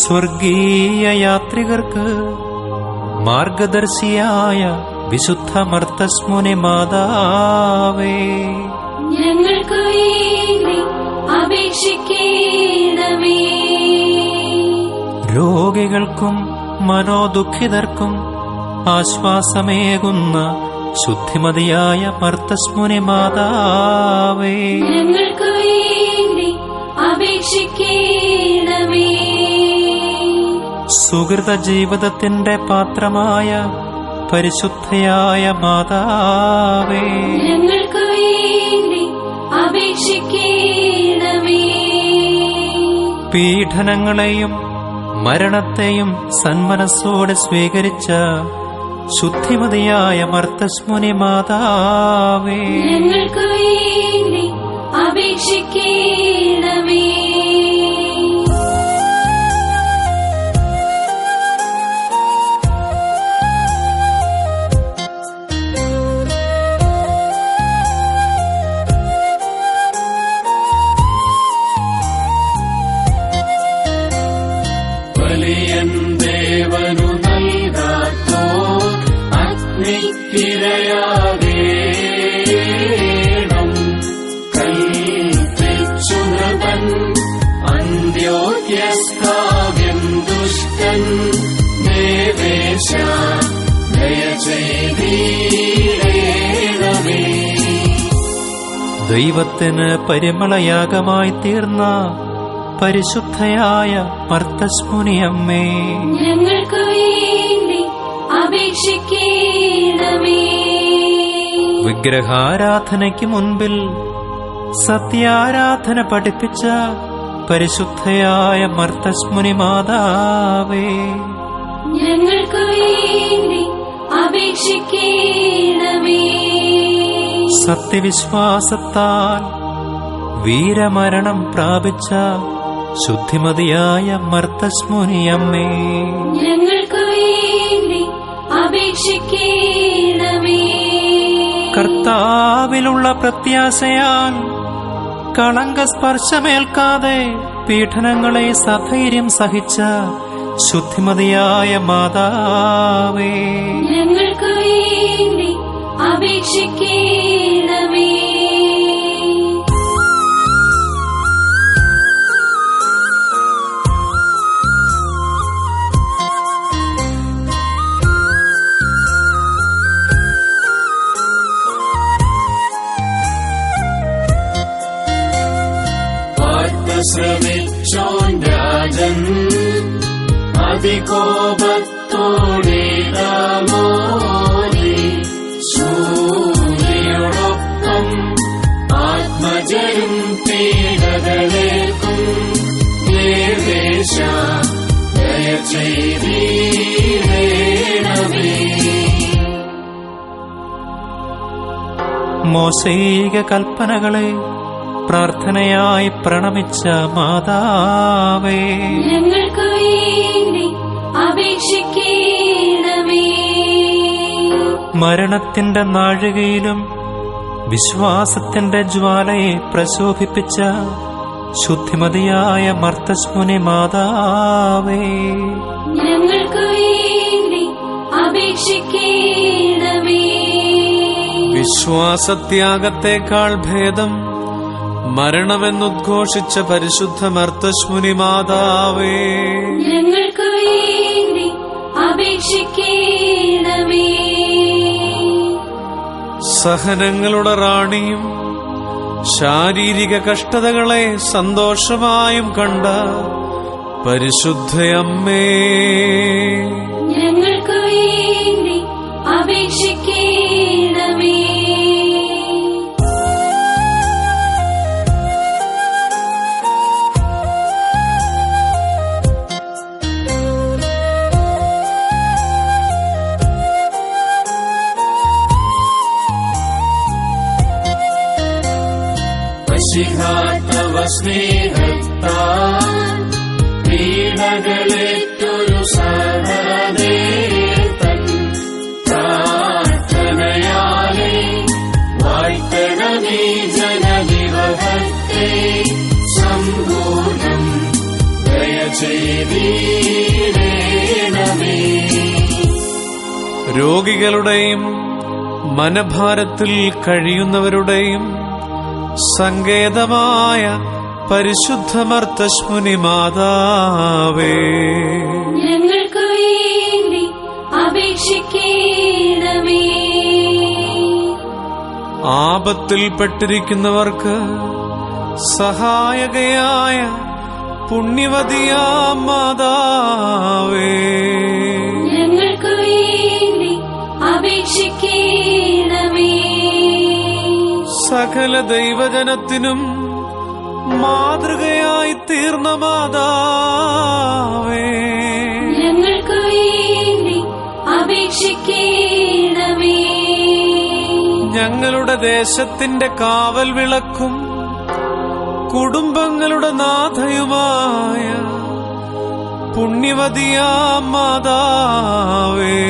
സ്വർഗീയ യാത്രികർക്ക് മാർഗദർശിയായ വിശുദ്ധ മർത്തസ്മുനി മാതാവേ. ഞങ്ങൾക്ക് അപേക്ഷിക്കണമേ. രോഗികൾക്കും മനോദുഃഖിതർക്കും ആശ്വാസമേകുന്ന ശുദ്ധിമതിയായ മർത്തസ്മുനി മാതാവേ. ഞങ്ങൾക്ക് സുഹൃത ജീവിതത്തിന്റെ പാത്രമായ പരിശുദ്ധയായ മാതാവേ. ഞങ്ങൾക്ക് വേണ്ടി അപേക്ഷിക്കണമേ. പീഡനങ്ങളെയും മരണത്തെയും സന്മനസ്സോടെ സ്വീകരിച്ച ശുദ്ധിമതിയായ മർത്തസ്മുനി മാതാവേ. ഞങ്ങൾക്ക് വേണ്ടി അപേക്ഷിക്കണമേ അഗ്നിക്കിരയാകേണം കൽപ്പിച്ചു നൃപൻ അന്ത്യോക്യസ്കാവ്യം ദുഷ്ടൻ. ദേവേശ ദയ ചെയ്തീടേണമേ ദൈവത്തിന് പരിമളയാഗമായി തീർന്ന പരിശുദ്ധയായ മർത്തസ്മുനി അമ്മേ ഞങ്ങൾക്ക് വിഗ്രഹാരാധനയ്ക്ക് മുൻപിൽ സത്യാരാധന പഠിപ്പിച്ച പരിശുദ്ധയായ മർത്തസ്മുനി മാതാവേ. ഞങ്ങൾക്ക് വേണ്ടി അപേക്ഷിക്കണമേ. സത്യവിശ്വാസത്താൽ വീരമരണം പ്രാപിച്ച ശുദ്ധിമതിയായ മർത്തസ്മുനി അമ്മേ ഞങ്ങൾക്ക് വേണ്ടി അപേക്ഷിക്കണമേ കർത്താവിലുള്ള പ്രത്യാശയാൽ കളങ്കസ്പർശമേൽക്കാതെ പീഠനങ്ങളെ സധൈര്യം സഹിച്ച ശുദ്ധിമതിയായ മാതാവേ. ഞങ്ങൾക്ക് വേണ്ടി അപേക്ഷിക്കണമേ ശ്രമിച്ചോൻ രാജൻ അതികോപത്തോടെ ദാമോദി സൂര്യയോടൊപ്പം ആത്മജരും പീഡകളേക്കും ദേവേശ ദയ ചെയ്തീടേണമേ മോശൈക കൽപ്പനകളെ പ്രാർത്ഥനയായി പ്രണമിച്ച മാതാവേ. ഞങ്ങൾക്ക് വേണ്ടി അപേക്ഷിക്കണമേ. മരണത്തിന്റെ നാഴികയിലും വിശ്വാസത്തിന്റെ ജ്വാലയെ പ്രശോഭിപ്പിച്ച ശുദ്ധിമതിയായ മർത്തസ്മുനി മാതാവേ. ഞങ്ങൾക്ക് വേണ്ടി അപേക്ഷിക്കണമേ. വിശ്വാസത്യാഗത്തെക്കാൾ ഭേദം മരണമെന്നുദ്ഘോഷിച്ച പരിശുദ്ധ മർത്തശ്മുനി മാതാവേ. ഞങ്ങൾക്ക് വേണ്ടി അപേക്ഷിക്കണമേ. സഹനങ്ങളുടെ റാണിയും ശാരീരിക കഷ്ടതകളെ സന്തോഷമായും കണ്ട പരിശുദ്ധയമ്മേ. സ്നേഹത്താൽ പീഡകളേറ്റൊരു സഹനേ തൻ പ്രാർത്ഥനയാലെ വാഴ്ത്തണമേ ജനവിവഹത്തെ സമ്പൂർണം ദയ ചെയ്തീരണമേ രോഗികളുടെയും മനഭാരത്തിൽ കഴിയുന്നവരുടെയും സങ്കേതമായ പരിശുദ്ധമർത്തശ്മുനി മാതാവേ. ഞങ്ങൾക്ക് വേണ്ടി അപേക്ഷിക്കണമേ. ആപത്തിൽപ്പെട്ടിരിക്കുന്നവർക്ക് സഹായകയായ പുണ്യവതിയാ മാതാവേ. ഞങ്ങൾക്ക് വേണ്ടി അപേക്ഷിക്കണമേ സകല ദൈവജനത്തിനും മാതൃകയായി തീർന്ന മാതാവേ. ഞങ്ങൾക്ക് വേണ്ടി അപേക്ഷിക്കണമേ. ഞങ്ങളുടെ ദേശത്തിന്റെ കാവൽ വിളക്കും കുടുംബങ്ങളുടെ നാഥയുമായ പുണ്യവതിയാ മാതാവേ.